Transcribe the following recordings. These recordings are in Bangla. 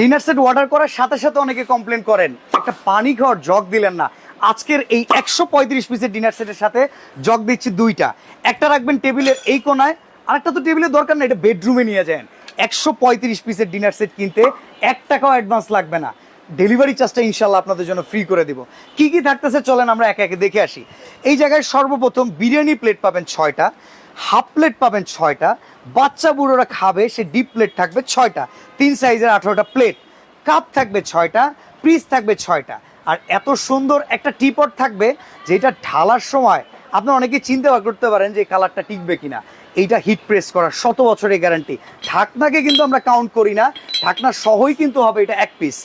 ডিনার সেট অর্ডার করার সাথে সাথে অনেকে কমপ্লেন করেন, একটা পানি খাওয়ার জগ দিলেন না। আজকের এই একশো পঁয়ত্রিশ পিসের ডিনার সেটের সাথে জগ দিচ্ছি দুইটা। একটা রাখবেন টেবিলের এই কোনায়, আরেকটা তো টেবিলের দরকার না এটা বেডরুমে নিয়ে যান। একশো পঁয়ত্রিশ পিসের ডিনার সেট কিনতে এক টাকাও অ্যাডভান্স লাগবে না। ডেলিভারি চার্জটা ইনশাল্লাহ আপনাদের জন্য ফ্রি করে দিব। কি কি থাকতেছে চলেন আমরা একে একে দেখে আসি। এই জায়গায় সর্বপ্রথম বিরিয়ানি প্লেট পাবেন ছয়টা। হাফ প্লেট পাবেন ছয়টা। বাচ্চা বুড়োরা খাবে, সে ডিপ প্লেট থাকবে ছয়টা। তিন সাইজের আঠারোটা প্লেট। কাপ থাকবে ছয়টা, পিস থাকবে ছয়টা। আর এত সুন্দর একটা টিপট থাকবে, যেটা ঢালার সময় আপনি অনেকে চিন্তা করতে পারেন যে কালারটা টিকবে কিনা। এইটা হিট প্রেস করা শত বছরের গ্যারান্টি ঢাকনাকে কিন্তু আমরা কাউন্ট করি না। ঢাকনা সহই কিন্তু হবে এটা এক পিস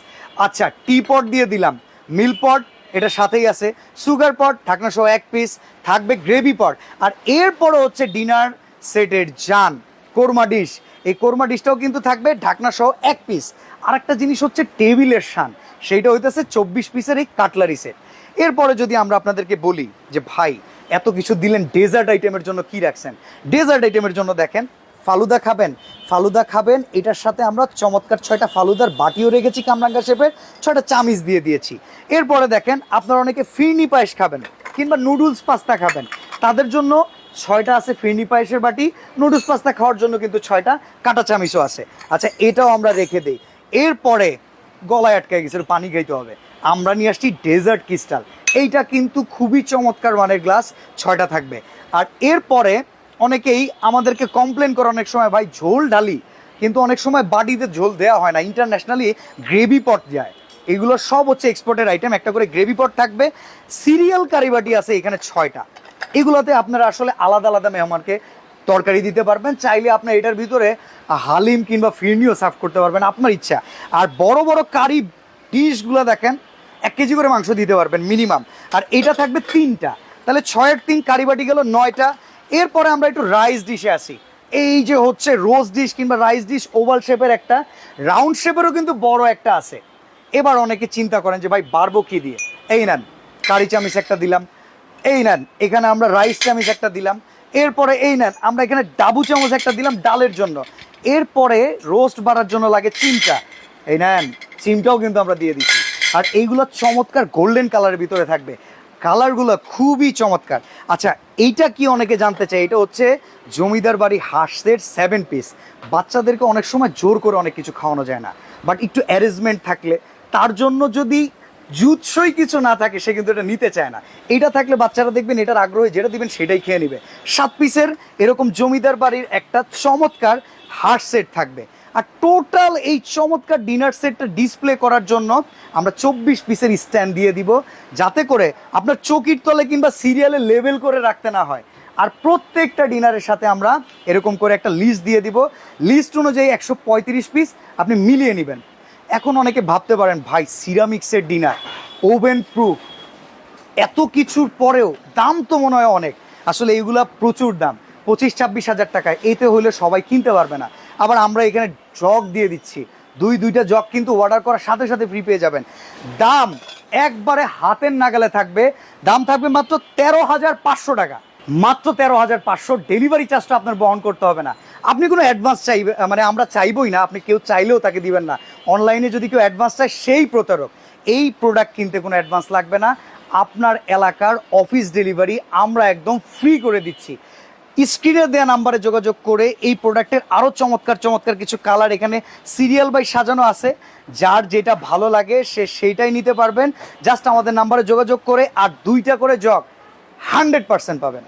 আচ্ছা টি পট দিয়ে দিলাম। মিল পট এটা সাথেই আছে। সুগার পট ঢাকনা সহ এক পিস থাকবে গ্রেভি পট আর এরপরও হচ্ছে ডিনার সেটের জান, কোরমা ডিশ এই কোরমা ডিশটাও কিন্তু থাকবে, ঢাকনা সহ এক পিস আর একটা জিনিস হচ্ছে টেবিলের শান, সেইটা হইতেছে চব্বিশ পিসের এই কাটলারি সেট এরপরে যদি আমরা আপনাদেরকে বলি যে, ভাই, এত কিছু দিলেন ডেজার্ট আইটেমের জন্য কি রাখছেন? ডেজার্ট আইটেমের জন্য দেখেন ফালুদা খাবেন। ফালুদা খাবেন, এটার সাথে আমরা চমৎকার ছয়টা ফালুদার বাটিও রেখেছি কামরাঙ্গা শেপের, ছয়টা চামিচ দিয়ে দিয়েছি। এরপরে দেখেন, আপনারা অনেকে ফিরনি পায়েস খাবেন কিংবা নুডলস পাস্তা খাবেন। তাদের জন্য ছয়টা আছে ফিরনি পায়েসের বাটি, নুডলস পাস্তা খাওয়ার জন্য কিন্তু ছয়টা কাটা চামিচও আছে। আচ্ছা এটাও আমরা রেখে দিই। এরপরে গলায় আটকে গেছে পানি খাইতে হবে। আমরা নিয়ে আসছি ডেজার্ট ক্রিস্টাল। এইটা কিন্তু খুবই চমৎকার মানের গ্লাস, ছয়টা থাকবে। আর এরপরে অনেকেই আমাদেরকে কমপ্লেন করে অনেক সময়, ভাই, ঝোল ঢালি। কিন্তু অনেক সময় বাটিতে ঝোল দেওয়া হয় না ইন্টারন্যাশনালি গ্রেভি পট যায়। এগুলো সব হচ্ছে এক্সপোর্টের আইটেম একটা করে গ্রেভি পট থাকবে। সিরিয়াল কারিবাটি আছে এখানে ছয়টা। এগুলোতে আপনারা আসলে আলাদা আলাদা মেহমানকে তরকারি দিতে পারবেন। চাইলে আপনার এটার ভিতরে হালিম কিংবা ফিরনিও সার্ভ করতে পারবেন, আপনার ইচ্ছা। আর বড় বড় কারি ডিশগুলো দেখেন, এক কেজি করে মাংস দিতে পারবেন মিনিমাম। আর এটা থাকবে তিনটা। তাহলে ছয়ের তিন কারিবাটি গেল নয়টা। এরপরে আমরা একটু রাইস ডিশে আসি এই যে হচ্ছে রোজ ডিশ কিংবা রাইস ডিশ ওভাল শেপের একটা রাউন্ড শেপেরও কিন্তু বড় একটা আছে। এবার অনেকে চিন্তা করেন যে, ভাই, বাড়বো কি দিয়ে? এই নেন, কারি চামিচ একটা দিলাম। এই নেন, এখানে আমরা রাইস চামিচ একটা দিলাম। এরপরে এই নেন, আমরা এখানে ডাবু চামচ একটা দিলাম ডালের জন্য। এরপরে রোস্ট বাড়ার জন্য লাগে চিমটা। এই নেন, চিমটাও কিন্তু আমরা দিয়ে দিচ্ছি। আর এইগুলো চমৎকার গোল্ডেন কালারের ভিতরে থাকবে। কালারগুলো খুবই চমৎকার। আচ্ছা এইটা কি অনেকে জানতে চায়? এটা হচ্ছে জমিদার বাড়ি হাঁসের সেভেন পিস বাচ্চাদেরকে অনেক সময় জোর করে অনেক কিছু খাওয়ানো যায় না। বাট একটু অ্যারেঞ্জমেন্ট থাকলে, তার জন্য যদি জুৎসই কিছু না থাকে, সে কিন্তু এটা নিতে চায় না। এটা থাকলে বাচ্চারা দেখবেন এটার আগ্রহে যেটা দিবেন সেটাই খেয়ে নেবে। সাত পিসের এরকম জমিদার বাড়ির একটা চমৎকার হার্ট সেট থাকবে। আর টোটাল এই চমৎকার ডিনার সেটটা ডিসপ্লে করার জন্য আমরা চব্বিশ পিসের স্ট্যান্ড দিয়ে দিব, যাতে করে আপনার চকির তলে কিংবা সিরিয়ালে লেভেল করে রাখতে না হয়। আর প্রত্যেকটা ডিনারের সাথে আমরা এরকম করে একটা লিস্ট দিয়ে দিব। লিস্ট অনুযায়ী একশো পঁয়ত্রিশ পিস আপনি মিলিয়ে নেবেন। এখন অনেকে ভাবতে পারেন, ভাই, সিরামিক্সের ডিনার, ওভেন প্রুফ এত কিছুর পরেও দাম তো মনে হয় অনেক। আসলে এইগুলা প্রচুর দাম, পঁচিশ ছাব্বিশ হাজার টাকায়। এতে হলে সবাই কিনতে পারবে না। আবার আমরা এখানে জগ দিয়ে দিচ্ছি। দুই দুইটা জগ কিন্তু অর্ডার করার সাথে সাথে ফ্রি পেয়ে যাবেন। দাম একবারে হাতের নাগালে থাকবে। দাম থাকবে মাত্র তেরো হাজার পাঁচশো টাকা। মাত্র তেরো হাজার পাঁচশো ডেলিভারি চার্জটা আপনার বহন করতে হবে না। আপনি কোনো অ্যাডভান্স চাইবে মানে আমরা চাইবই না, আপনি কেউ চাইলেও তাকে দিবেন না। অনলাইনে যদি কেউ অ্যাডভান্স চায়, সেই প্রতারক। এই প্রোডাক্ট কিনতে কোনো অ্যাডভান্স লাগবে না। আপনার এলাকার অফিস ডেলিভারি আমরা একদম ফ্রি করে দিচ্ছি। স্ক্রিনে দেওয়া নাম্বারে যোগাযোগ করে এই প্রোডাক্টের আরও চমৎকার চমৎকার কিছু কালার এখানে সিরিয়াল বাই সাজানো আছে। যার যেটা ভালো লাগে, সে সেইটাই নিতে পারবেন। জাস্ট আমাদের নাম্বারে যোগাযোগ করে, আর দুইটা করে জগ হান্ড্রেড পার্সেন্ট পাবেন।